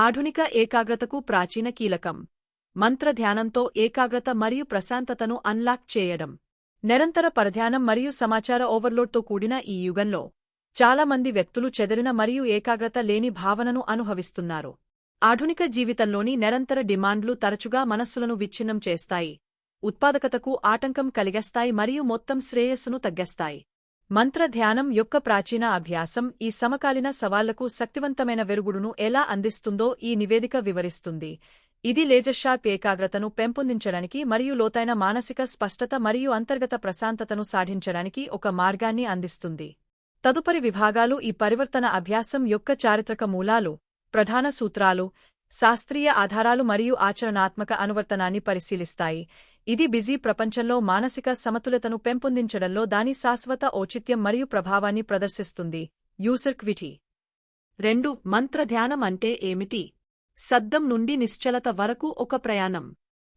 ఆధునిక ఏకాగ్రతకు ప్రాచీన కీలకం. మంత్ర ధ్యానంతో ఏకాగ్రత మరియు ప్రశాంతతను అన్లాక్ చేయడం. నిరంతర పరధ్యానం మరియు సమాచార ఓవర్లోడ్తో కూడిన ఈ యుగంలో చాలా మంది వ్యక్తులు చెదరిన మరియు ఏకాగ్రత లేని భావనను అనుభవిస్తున్నారు. ఆధునిక జీవితంలోని నిరంతర డిమాండ్లు తరచుగా మనస్సులను విచ్ఛిన్నం చేస్తాయి. ఉత్పాదకతకు ఆటంకం కలిగస్తాయి మరియు మొత్తం శ్రేయస్సును తగ్గిస్తాయి. మంత్ర ధ్యానం యొక్క ప్రాచీన అభ్యాసం ఈ సమకాలీన సవాళ్ళకు శక్తివంతమైన వెరుగుడును ఎలా అందిస్తుందో ఈ నివేదిక వివరిస్తుంది. ఇది లేజర్షార్ప్ ఏకాగ్రతను పెంపొందించడానికి మరియు లోతైన మానసిక స్పష్టత మరియు అంతర్గత ప్రశాంతతను సాధించడానికి ఒక మార్గాన్ని అందిస్తుంది. తదుపరి విభాగాలు ఈ పరివర్తన అభ్యాసం యొక్క చారిత్రక మూలాలు ప్రధాన సూత్రాలు శాస్త్రీయ ఆధారాలు మరియు ఆచరణాత్మక అనువర్తనాన్ని పరిశీలిస్తాయి. ఇది బిజీ ప్రపంచంలో మానసిక సమతులతను పెంపొందించడంలో దాని శాశ్వత ఔచిత్యం మరియు ప్రభావాన్ని ప్రదర్శిస్తుంది. యూసర్ క్విటీ. రెండు మంత్ర ధ్యానం అంటే ఏమిటి? శబ్దం నుండి నిశ్చలత వరకు ఒక ప్రయాణం.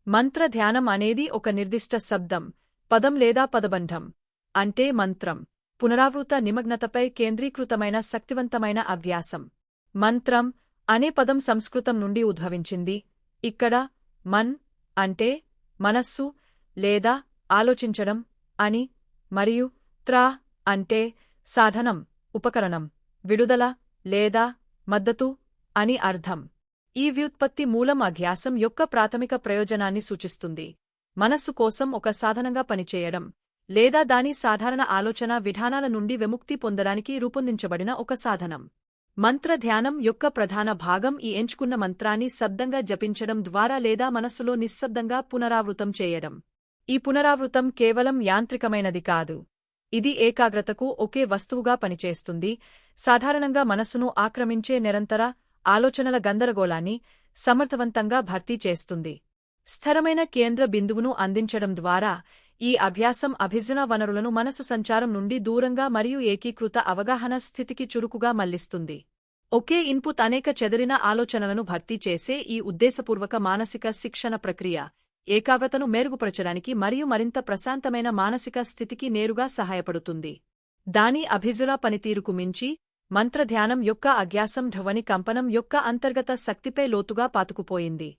మంత్ర ధ్యానం అనేది ఒక నిర్దిష్ట శబ్దం పదం లేదా పదబంధం అంటే మంత్రం పునరావృత నిమగ్నతపై కేంద్రీకృతమైన శక్తివంతమైన అభ్యాసం. మంత్రం అనే పదం సంస్కృతం నుండి ఉద్భవించింది. ఇక్కడ మన్ అంటే మనస్సు లేదా ఆలోచించడం అని మరియు త్రా అంటే సాధనం ఉపకరణం విడుదల లేదా మద్దతు అని అర్థం. ఈ వ్యుత్పత్తి మూలం అభ్యాసం యొక్క ప్రాథమిక ప్రయోజనాన్ని సూచిస్తుంది. మనస్సు కోసం ఒక సాధనంగా పనిచేయడం లేదా దాని సాధారణ ఆలోచన విధానాల నుండి విముక్తి పొందడానికి రూపొందించబడిన ఒక సాధనం. మంత్ర ధ్యానం యొక్క ప్రధాన భాగం ఈ ఎంచుకున్న మంత్రాన్ని శబ్దంగా జపించడం ద్వారా లేదా మనస్సులో నిశ్శబ్దంగా పునరావృతం చేయడం. ఈ పునరావృతం కేవలం యాంత్రికమైనది కాదు. ఇది ఏకాగ్రతకు ఒకే వస్తువుగా పనిచేస్తుంది. సాధారణంగా మనస్సును ఆక్రమించే నిరంతర ఆలోచనల గందరగోళాన్ని సమర్థవంతంగా భర్తీ చేస్తుంది. స్థిరమైన కేంద్ర బిందువును అందించడం ద్వారా ఈ అభ్యాసం అభిజన వనరులను మనసు సంచారం నుండి దూరంగా మరియు ఏకీకృత అవగాహన స్థితికి చురుకుగా మళ్ళిస్తుంది. ఒకే ఇన్పుట్ అనేక చెదిరిన ఆలోచనలను భర్తీ చేసే ఈ ఉద్దేశపూర్వక మానసిక శిక్షణ ప్రక్రియ ఏకాగ్రతను మెరుగుపరచడానికి మరియు మరింత ప్రశాంతమైన మానసిక స్థితికి నేరుగా సహాయపడుతుంది. దాని అభిజుల పనితీరుకు మించి మంత్రధ్యానం యొక్క అగ్యాసం ధ్వని కంపనం యొక్క అంతర్గత శక్తిపై లోతుగా పాతుకుపోయింది.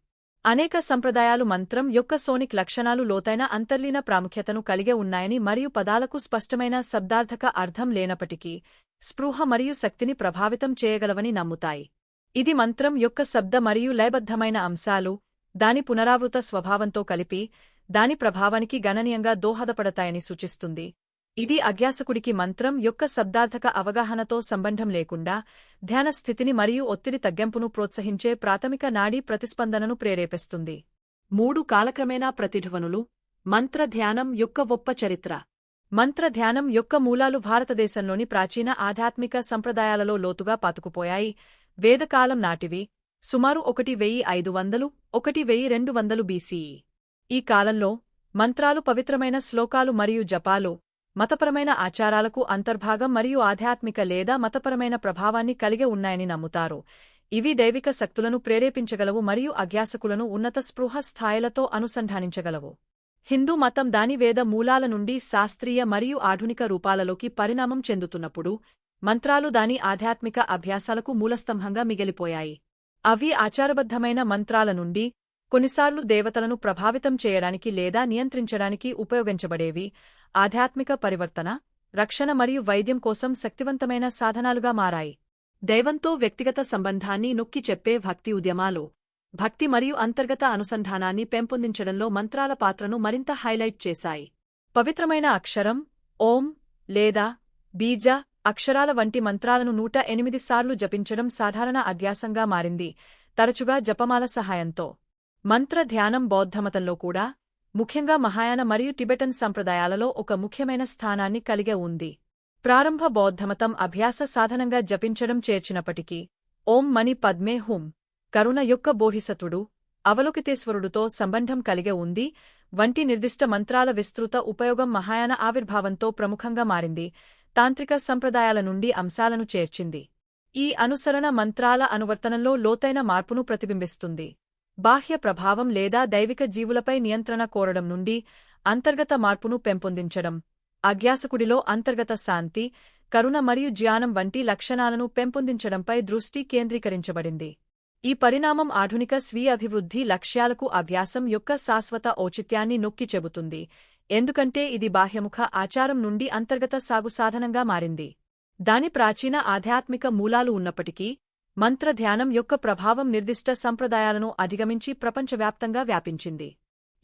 అనేక సంప్రదాయాలు మంత్రం యొక్క సోనిక్ లక్షణాలు లోతైన అంతర్లీన ప్రాముఖ్యతను కలిగి ఉన్నాయని మరియు పదాలకు స్పష్టమైన శబ్దార్థక అర్థం లేనప్పటికీ స్పృహ మరియు శక్తిని ప్రభావితం చేయగలవని నమ్ముతాయి. ఇది మంత్రం యొక్క శబ్ద మరియు లయబద్ధమైన అంశాలు దాని పునరావృత స్వభావంతో కలిపి దాని ప్రభావానికి గణనీయంగా దోహదపడతాయని సూచిస్తుంది. ఇది అజ్ఞాసకుడికి మంత్రం యొక్క శబ్దార్థక అవగాహనతో సంబంధం లేకుండా ధ్యాన స్థితిని మరియు ఒత్తిడి తగ్గింపును ప్రోత్సహించే ప్రాథమిక నాడీ ప్రతిస్పందనను ప్రేరేపిస్తుంది. మూడు కాలక్రమేణా ప్రతిధ్వనులు మంత్ర ధ్యానం యొక్క ఒప్ప చరిత్ర. మంత్ర ధ్యానం యొక్క మూలాలు భారతదేశంలోని ప్రాచీన ఆధ్యాత్మిక సంప్రదాయాలలో లోతుగా పాతుకుపోయాయి. వేదకాలం నాటివి. సుమారు ఒకటి వెయ్యి ఐదు వందలు ఒకటి వెయ్యి రెండు వందలు బీసీఈ ఈ కాలంలో మంత్రాలు పవిత్రమైన శ్లోకాలు మరియు జపాలు మతపరమైన ఆచారాలకు అంతర్భాగం మరియు ఆధ్యాత్మిక లేదా మతపరమైన ప్రభావాన్ని కలిగి ఉన్నాయని నమ్ముతారు. ఇవి దైవిక శక్తులను ప్రేరేపించగలవు మరియు అజ్ఞాసకులను ఉన్నత స్పృహ స్థాయిలతో అనుసంధానించగలవు. హిందూ మతం దాని వేద మూలాల నుండి శాస్త్రీయ మరియు ఆధునిక రూపాలలోకి పరిణామం చెందుతున్నప్పుడు మంత్రాలు దాని ఆధ్యాత్మిక అభ్యాసాలకు మూలస్తంభంగా మిగిలిపోయాయి. అవి ఆచారబద్ధమైన మంత్రాల నుండి కొన్నిసార్లు దేవతలను ప్రభావితం చేయడానికి లేదా నియంత్రించడానికి ఉపయోగించబడేవి. ఆధ్యాత్మిక పరివర్తన రక్షణ మరియు వైద్యం కోసం శక్తివంతమైన సాధనాలుగా మారాయి. దైవంతో వ్యక్తిగత సంబంధాన్ని నొక్కి చెప్పే భక్తి ఉద్యమాలు. భక్తి మరియు అంతర్గత అనుసంధానాన్ని పెంపొందించడంలో మంత్రాల పాత్రను మరింత హైలైట్ చేశాయి. పవిత్రమైన అక్షరం ఓం లేదా బీజ అక్షరాల వంటి మంత్రాలను నూట ఎనిమిది సార్లు జపించడం సాధారణ అభ్యాసంగా మారింది తరచుగా జపమాల సహాయంతో. మంత్ర ధ్యానం బౌద్ధమతంలో కూడా ముఖ్యంగా మహాయాన మరియు టిబెటన్ సంప్రదాయాలలో ఒక ముఖ్యమైన స్థానాన్ని కలిగి ఉంది. ప్రారంభ బౌద్ధమతం అభ్యాస సాధనంగా జపించడం చేర్చినప్పటికీ ఓం మణి పద్మే హుం. కరుణ యొక్క బోహిసతుడు అవలోకితేశ్వరుడుతో సంబంధం కలిగి ఉంది వంటి నిర్దిష్ట మంత్రాల విస్తృత ఉపయోగం మహాయాన ఆవిర్భావంతో ప్రముఖంగా మారింది తాంత్రిక సంప్రదాయాల నుండి అంశాలను చేర్చింది. ఈ అనుసరణ మంత్రాల అనువర్తనంలో లోతైన మార్పును ప్రతిబింబిస్తుంది. బాహ్య ప్రభావం లేదా దైవిక జీవులపై నియంత్రణ కోరడం నుండి అంతర్గత మార్పును పెంపొందించడం అజ్ఞాసకుడిలో అంతర్గత శాంతి కరుణ మరియు జ్ఞానం వంటి లక్షణాలను పెంపొందించడంపై దృష్టి కేంద్రీకరించబడింది. ఈ పరిణామం ఆధునిక స్వీయ అభివృద్ధి లక్ష్యాలకు అభ్యాసం యొక్క శాశ్వత ఔచిత్యాన్ని నొక్కి చెబుతుంది. ఎందుకంటే ఇది బాహ్యముఖ ఆచారం నుండి అంతర్గత సాగు సాధనంగా మారింది. దాని ప్రాచీన ఆధ్యాత్మిక మూలాలు ఉన్నప్పటికీ మంత్రధ్యానం యొక్క ప్రభావం నిర్దిష్ట సంప్రదాయాలను అధిగమించి ప్రపంచవ్యాప్తంగా వ్యాపించింది.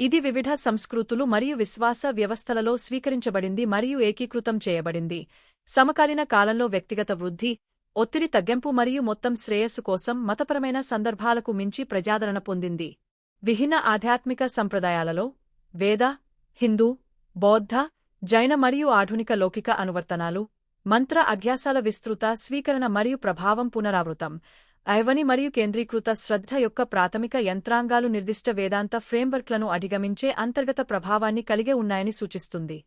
ఇది వివిధ సంస్కృతులు మరియు విశ్వాస వ్యవస్థలలో స్వీకరించబడింది మరియు ఏకీకృతం చేయబడింది. సమకాలీన కాలంలో వ్యక్తిగత వృద్ధి ఒత్తిడి తగ్గింపు మరియు మొత్తం శ్రేయస్సు కోసం మతపరమైన సందర్భాలకు మించి ప్రజాదరణ పొందింది. విభిన్న ఆధ్యాత్మిక సంప్రదాయాలలో వేద హిందూ బౌద్ధ జైన మరియు ఆధునిక లౌకిక అనువర్తనాలు మంత్ర అభ్యాసాల విస్తృత స్వీకరణ మరియు ప్రభావం పునరావృతం ఐవని మరియు కేంద్రీకృత శ్రద్ధ యొక్క ప్రాథమిక యంత్రాంగాలు నిర్దిష్ట వేదాంత ఫ్రేమ్వర్క్లను అధిగమించే అంతర్గత ప్రభావాన్ని కలిగి ఉన్నాయని సూచిస్తుంది.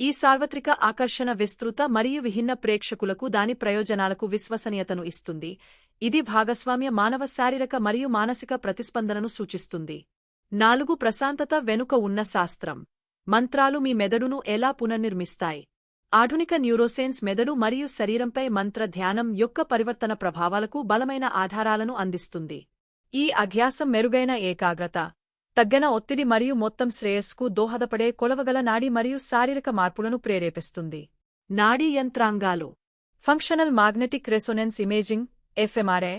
ఈ సార్వత్రిక ఆకర్షణ విస్తృత మరియు విభిన్న ప్రేక్షకులకు దాని ప్రయోజనాలకు విశ్వసనీయతను ఇస్తుంది. ఇది భాగస్వామ్య మానవ శారీరక మరియు మానసిక ప్రతిస్పందనను సూచిస్తుంది. నాలుగు ప్రశాంతత వెనుక ఉన్న శాస్త్రం. మంత్రాలు మీ మెదడును ఎలా పునర్నిర్మిస్తాయి? ఆధునిక న్యూరోసైన్స్ మెదడు మరియు శరీరంపై మంత్ర ధ్యానం యొక్క పరివర్తన ప్రభావాలకు బలమైన ఆధారాలను అందిస్తుంది. ఈ అభ్యాసం మెరుగైన ఏకాగ్రత తగ్గన ఒత్తిడి మరియు మొత్తం శ్రేయస్కు దోహదపడే కొలవగల నాడీ మరియు శారీరక మార్పులను ప్రేరేపిస్తుంది. నాడీ యంత్రాంగాలు. Functional magnetic resonance imaging fMRI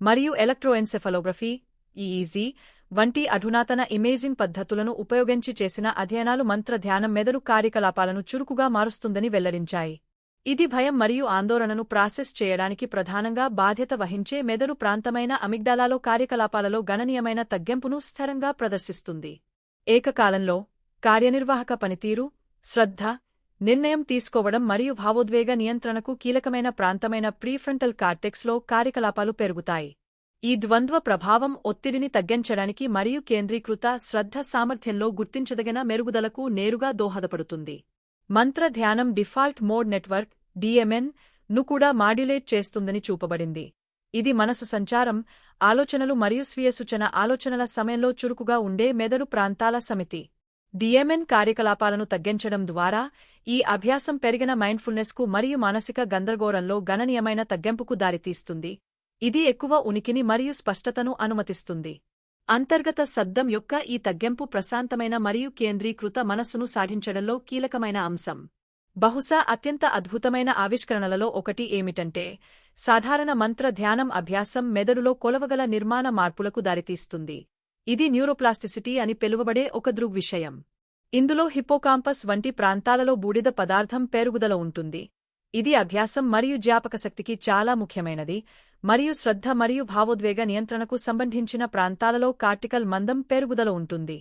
మరియు ఎలక్ట్రోఎన్సెఫలోగ్రఫీ ఈఈజీ వంటి అధునాతన ఇమేజింగ్ పద్ధతులను ఉపయోగించి చేసిన అధ్యయనాలు మంత్ర ధ్యానం మెదడు కార్యకలాపాలను చురుకుగా మారుస్తుందని వెల్లడించాయి. ఇది భయం మరియు ఆందోళనను ప్రాసెస్ చేయడానికి ప్రధానంగా బాధ్యత వహించే మెదడు ప్రాంతమైన అమిగ్డాలాలో కార్యకలాపాలలో గణనీయమైన తగ్గింపును స్థిరంగా ప్రదర్శిస్తుంది. ఏకకాలంలో కార్యనిర్వాహక పనితీరు శ్రద్ధ నిర్ణయం తీసుకోవడం మరియు భావోద్వేగ నియంత్రణకు కీలకమైన ప్రాంతమైన ప్రీఫ్రంటల్ కార్టెక్స్లో కార్యకలాపాలు పెరుగుతాయి. ఈ ద్వంద్వ ప్రభావం ఒత్తిడిని తగ్గించడానికి మరియు కేంద్రీకృత శ్రద్ధ సామర్థ్యంలో గుర్తించదగిన మెరుగుదలకు నేరుగా దోహదపడుతుంది. మంత్ర ధ్యానం డిఫాల్ట్ మోడ్ నెట్వర్క్ డిఎంఎన్ను కూడా మాడ్యులేట్ చేస్తుందని చూపబడింది. ఇది మనసు సంచారం ఆలోచనలు మరియు స్వీయ సూచన ఆలోచనల సమయంలో చురుకుగా ఉండే మెదడు ప్రాంతాల సమితి. డిఎంఎన్ కార్యకలాపాలను తగ్గించడం ద్వారా ఈ అభ్యాసం పెరిగిన మైండ్ఫుల్నెస్కు మరియు మానసిక గందరగోళంలో గణనీయమైన తగ్గింపుకు దారితీస్తుంది. ఇది ఎక్కువ ఉనికిని మరియు స్పష్టతను అనుమతిస్తుంది. అంతర్గత శబ్దం యొక్క ఈ తగ్గింపు ప్రశాంతమైన మరియు కేంద్రీకృత మనస్సును సాధించడంలో కీలకమైన అంశం. బహుశా అత్యంత అద్భుతమైన ఆవిష్కరణలలో ఒకటి ఏమిటంటే సాధారణ మంత్ర ధ్యానం అభ్యాసం మెదడులో కొలవగల నిర్మాణ మార్పులకు దారితీస్తుంది. ఇది న్యూరోప్లాస్టిసిటీ అని పిలువబడే ఒక దృగ్విషయం. ఇందులో హిపోకాంపస్ వంటి ప్రాంతాలలో బూడిద పదార్థం పెరుగుదల ఉంటుంది. ఇది అభ్యాసం మరియు జ్ఞాపకశక్తికి చాలా ముఖ్యమైనది మరియు శ్రద్ధ మరియు భావోద్వేగ నియంత్రణకు సంబంధించిన ప్రాంతాలలో కార్టికల్ మందం పెరుగుదల ఉంటుంది.